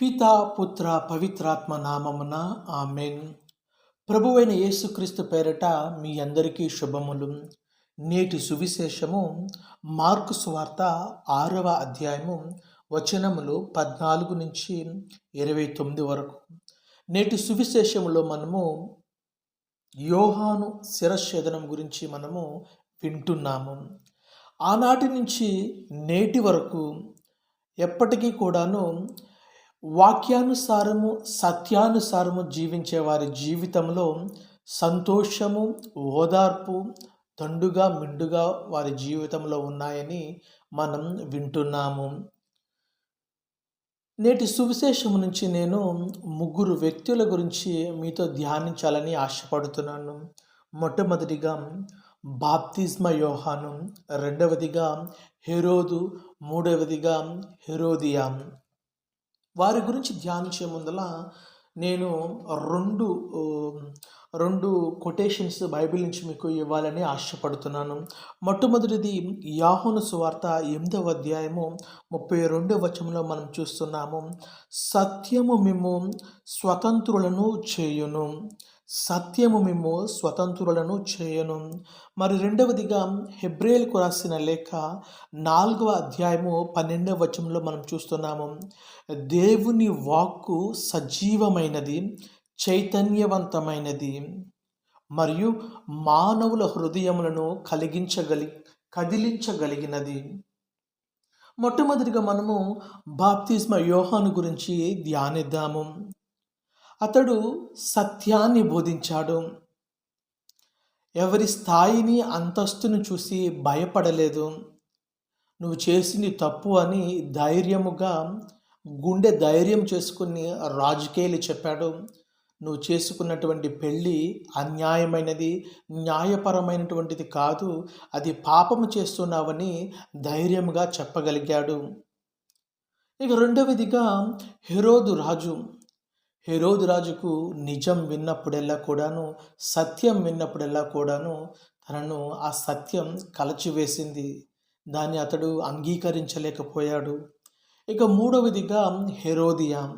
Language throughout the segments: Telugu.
పితా పుత్ర పవిత్రాత్మ నామమున ఆమెన్. ప్రభువైన యేసుక్రీస్తు పేరట మీ అందరికీ శుభములు. నేటి సువిశేషము మార్కు సువార్త ఆరవ అధ్యాయము వచనములు పద్నాలుగు నుంచి ఇరవై తొమ్మిది వరకు. నేటి సువిశేషములో మనము యోహాను శిరఛేదనం గురించి మనము వింటున్నాము. ఆనాటి నుంచి నేటి వరకు ఎప్పటికీ కూడాను వాక్యానుసారము సత్యానుసారము జీవించే వారి జీవితంలో సంతోషము ఓదార్పు తండుగా మిండుగా వారి జీవితంలో ఉన్నాయని మనం వింటున్నాము. నేటి సువిశేషం నుంచి నేను ముగ్గురు వ్యక్తుల గురించి మీతో ధ్యానించాలని ఆశపడుతున్నాను. మొట్టమొదటిగా బాప్తిజ్మ యోహాను రెండవదిగా హెరోదు మూడవదిగా హెరోదియా. వారి గురించి ధ్యానించే ముందల నేను రెండు రెండు కొటేషన్స్ బైబిల్ నుంచి మీకు ఇవ్వాలని ఆశపడుతున్నాను. మొట్టమొదటిది యాహోను సువార్త ఎనిమిదవ అధ్యాయము ముప్పై రెండవ వచనంలో మనం చూస్తున్నాము. సత్యము మేము స్వతంత్రులను చేయును. సత్యము మేము స్వతంత్రులను చేయను. మరి రెండవదిగా హెబ్రేల్కు రాసిన లేఖ నాలుగవ అధ్యాయము పన్నెండవ వచనంలో మనం చూస్తున్నాము. దేవుని వాక్కు సజీవమైనది. చైతన్యవంతమైనది మరియు మానవుల హృదయములను కలిగించగలి కదిలించగలిగినది. మొట్టమొదటిగా మనము బాప్తిస్మ యోహాను గురించి ధ్యానిద్దాము. అతడు సత్యాన్ని బోధించాడు. ఎవరి స్థాయిని అంతస్తును చూసి భయపడలేదు. నువ్వు చేసింది తప్పు అని ధైర్యముగా గుండె ధైర్యం చేసుకుని రాజకీయాలు చెప్పాడు. నువ్వు చేసుకున్నటువంటి పెళ్ళి అన్యాయమైనది న్యాయపరమైనటువంటిది కాదు. అది పాపము చేస్తున్నావని ధైర్యంగా చెప్పగలిగాడు. ఇక రెండవదిగా హెరోదు రాజు. హెరోదు రాజుకు నిజం విన్నప్పుడెల్లా కూడాను సత్యం విన్నప్పుడెల్లా కూడాను తనను ఆ సత్యం కలచివేసింది. దాన్ని అతడు అంగీకరించలేకపోయాడు. ఇక మూడవదిగా హెరోదియా.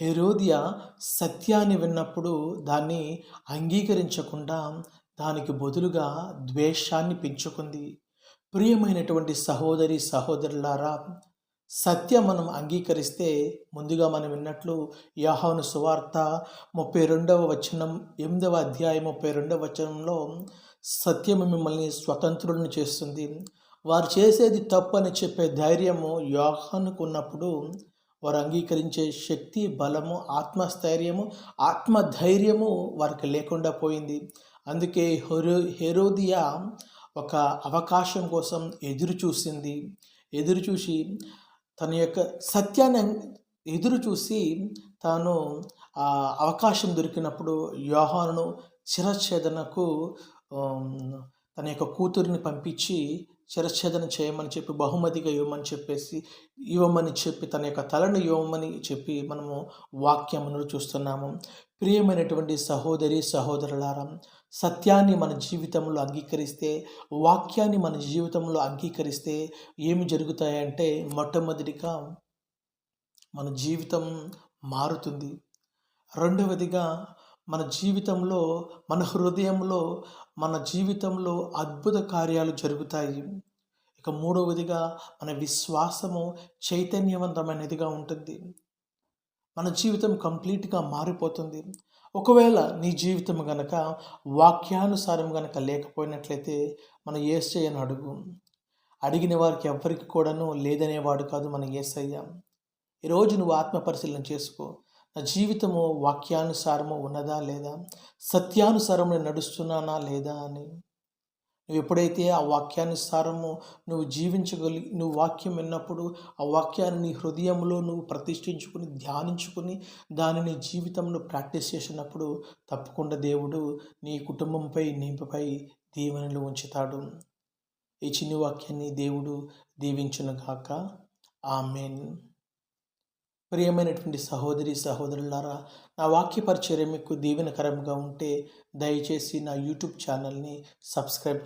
హెరోదియా సత్యాన్ని విన్నప్పుడు దాన్ని అంగీకరించకుండా దానికి బదులుగా ద్వేషాన్ని పెంచుకుంది. ప్రియమైనటువంటి సహోదరి సహోదరులారా సత్యం మనం అంగీకరిస్తే ముందుగా మనం విన్నట్లు యాహోను సువార్త ముప్పై రెండవ వచనం ఎనిమిదవ అధ్యాయం ముప్పై రెండవ వచనంలో సత్యము మిమ్మల్ని స్వతంత్రులను చేస్తుంది. వారు చేసేది తప్పు అని చెప్పే ధైర్యము యోహానుకున్నప్పుడు ఉన్నప్పుడు వారు అంగీకరించే శక్తి బలము ఆత్మస్థైర్యము ఆత్మధైర్యము వారికి లేకుండా పోయింది. అందుకే హెరో హెరోదియా ఒక అవకాశం కోసం ఎదురు చూసింది. ఎదురు చూసి తన యొక్క సత్యాన్ని ఎదురు చూసి తాను అవకాశం దొరికినప్పుడు యోహాను శిరఛేదనకు తన యొక్క కూతురిని పంపించి శిరఛేదన చేయమని చెప్పి బహుమతిగా ఇవ్వమని చెప్పేసి ఇవ్వమని చెప్పి తన యొక్క తలను ఇవ్వమని చెప్పి మనము వాక్యమును చూస్తున్నాము. ప్రియమైనటువంటి సహోదరి సహోదరులారా సత్యాన్ని మన జీవితంలో అంగీకరిస్తే వాక్యాన్ని మన జీవితంలో అంగీకరిస్తే ఏమి జరుగుతాయంటే మొట్టమొదటిగా మన జీవితం మారుతుంది. రెండవదిగా మన జీవితంలో మన హృదయంలో మన జీవితంలో అద్భుత కార్యాలు జరుగుతాయి. ఇక మూడవదిగా మన విశ్వాసము చైతన్యవంతమైనదిగా ఉంటుంది. మన జీవితం కంప్లీట్గా మారిపోతుంది. ఒకవేళ నీ జీవితం గనక వాక్యానుసారం గనక లేకపోయినట్లయితే మన ఏసయ్యను అడుగు. అడిగిన వారికి ఎవ్వరికి కూడాను లేదనేవాడు కాదు మన ఏసయ్య. ఈరోజు నువ్వు ఆత్మ పరిశీలన చేసుకో. నా జీవితము వాక్యానుసారము ఉన్నదా లేదా? సత్యానుసారము నడుస్తున్నానా లేదా అని. నువ్వు ఎప్పుడైతే ఆ వాక్యానుసారము నువ్వు జీవించగలి నువ్వు వాక్యం విన్నప్పుడు ఆ వాక్యాన్ని నీ హృదయంలో నువ్వు ప్రతిష్ఠించుకుని ధ్యానించుకుని దానిని జీవితంలో ప్రాక్టీస్ చేసినప్పుడు తప్పకుండా దేవుడు నీ కుటుంబంపై నీపై దీవెనలు ఉంచుతాడు. ఈ చిన్ని వాక్యాన్ని దేవుడు దీవించునుగాక ఆమెన్. ప్రియమైనటువంటి సహోదరి సహోదరులారా నా వాక్య పరిచర్య మీకు దీవెనకరంగా ఉంటే దయచేసి నా యూట్యూబ్ ఛానల్ని సబ్స్క్రైబ్